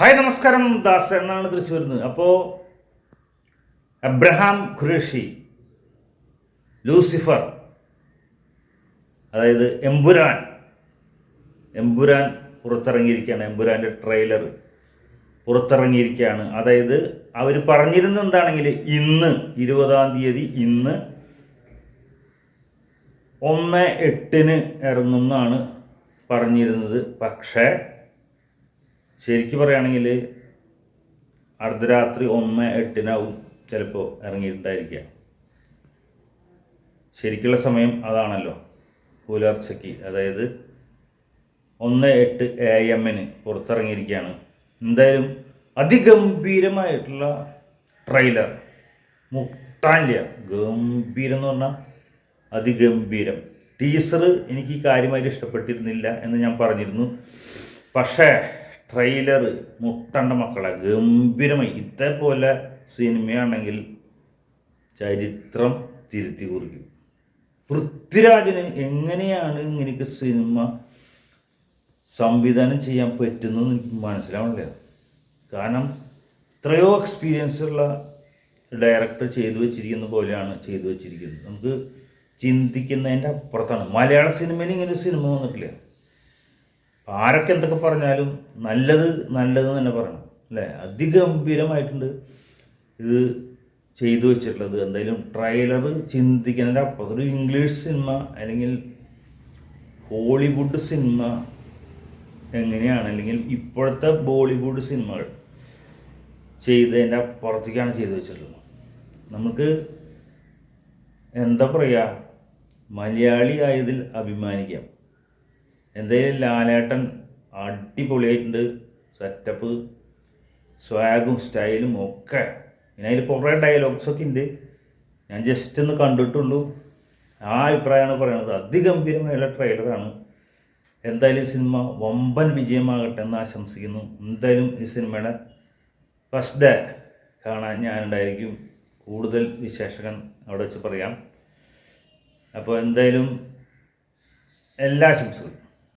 Hi നമസ്കാരം. ദാസ് എന്നാണ് തൃശ്ശൂരിൽ വരുന്നത്. അപ്പോൾ അബ്രഹാം ഖുറേഷി ലൂസിഫർ അതായത് എമ്പുരാൻ എമ്പുരാൻ പുറത്തിറങ്ങിയിരിക്കുകയാണ്. എമ്പുരാന്റെ ട്രെയിലർ പുറത്തിറങ്ങിയിരിക്കുകയാണ്. അതായത് അവർ പറഞ്ഞിരുന്ന എന്താണെങ്കിൽ ഇന്ന് ഇരുപതാം തീയതി ഇന്ന് ഒന്ന് എട്ടിന് ഇറങ്ങുമെന്നാണ് പറഞ്ഞിരുന്നത്. പക്ഷേ ശരിക്കും പറയുകയാണെങ്കിൽ അർദ്ധരാത്രി ഒന്ന് എട്ടിനാവും ചിലപ്പോൾ ഇറങ്ങിയിട്ടുണ്ടായിരിക്കുക ശരിക്കുള്ള സമയം അതാണല്ലോ പുലർച്ചയ്ക്ക്. അതായത് ഒന്ന് എട്ട് എ എമ്മിന് പുറത്തിറങ്ങിയിരിക്കുകയാണ്. എന്തായാലും അതിഗംഭീരമായിട്ടുള്ള ട്രെയിലർ മുട്ടാന്റെ ഗംഭീരം എന്ന് പറഞ്ഞാൽ അതിഗംഭീരം. ടീസർ എനിക്ക് കാര്യമായിട്ട് ഇഷ്ടപ്പെട്ടിരുന്നില്ല എന്ന് ഞാൻ പറഞ്ഞിരുന്നു. പക്ഷേ ട്രെയിലർ മുട്ടണ്ട മക്കളെ. ഗംഭീരമായി. ഇതേപോലെ സിനിമയാണെങ്കിൽ ചരിത്രം തിരുത്തി കുറിക്കും. പൃഥ്വിരാജിന് എങ്ങനെയാണ് ഇങ്ങനെയൊക്കെ സിനിമ സംവിധാനം ചെയ്യാൻ പറ്റുന്നതെന്ന് എനിക്ക് മനസ്സിലാവണില്ല. കാരണം എത്രയോ എക്സ്പീരിയൻസ് ഉള്ള ഡയറക്ടർ ചെയ്തു വെച്ചിരിക്കുന്ന പോലെയാണ് ചെയ്തു വെച്ചിരിക്കുന്നത്. നമുക്ക് ചിന്തിക്കുന്നതിന്റെ അപ്പുറത്താണ്. മലയാള സിനിമയിൽ ഇങ്ങനെ സിനിമ വന്നിട്ടില്ല. ആരൊക്കെ എന്തൊക്കെ പറഞ്ഞാലും നല്ലത് നല്ലത് തന്നെ പറയണം. അല്ലേ? അതിഗംഭീരമായിട്ടുണ്ട് ഇത് ചെയ്തു വെച്ചിട്ടുള്ളത്. എന്തായാലും ട്രെയിലർ ചിന്തിക്കുന്നതിന്റെ അപ്പം ഒരു ഇംഗ്ലീഷ് സിനിമ അല്ലെങ്കിൽ ഹോളിവുഡ് സിനിമ എങ്ങനെയാണ്? അല്ലെങ്കിൽ ഇപ്പോഴത്തെ ബോളിവുഡ് സിനിമകൾ ചെയ്തതിന്റെ അപ്പുറത്തേക്കാണ് ചെയ്തു വെച്ചിട്ടുള്ളത്. നമുക്ക് എന്താ പറയുക മലയാളി ആയതിൽ അഭിമാനിക്കാം. എന്തായാലും ലാലേട്ടൻ അടിപൊളിയായിട്ടുണ്ട്. സെറ്റപ്പ് സ്വാഗും സ്റ്റൈലും ഒക്കെ. പിന്നെ അതിൽ കുറേ ഡയലോഗ്സൊക്കെ ഉണ്ട്. ഞാൻ ജസ്റ്റ് ഒന്ന് കണ്ടിട്ടുള്ളൂ. ആ അഭിപ്രായമാണ് പറയുന്നത് അതിഗംഭീരമായുള്ള ട്രെയിലറാണ് എന്തായാലും സിനിമ വമ്പൻ വിജയമാകട്ടെ എന്ന് ആശംസിക്കുന്നു. എന്തായാലും ഈ സിനിമയുടെ ഫസ്റ്റ് ഡേ കാണാൻ ഞാനുണ്ടായിരിക്കും. കൂടുതൽ വിശേഷകൻ അവിടെ വെച്ച് പറയാം. അപ്പോൾ എന്തായാലും എല്ലാ ആശംസകളും.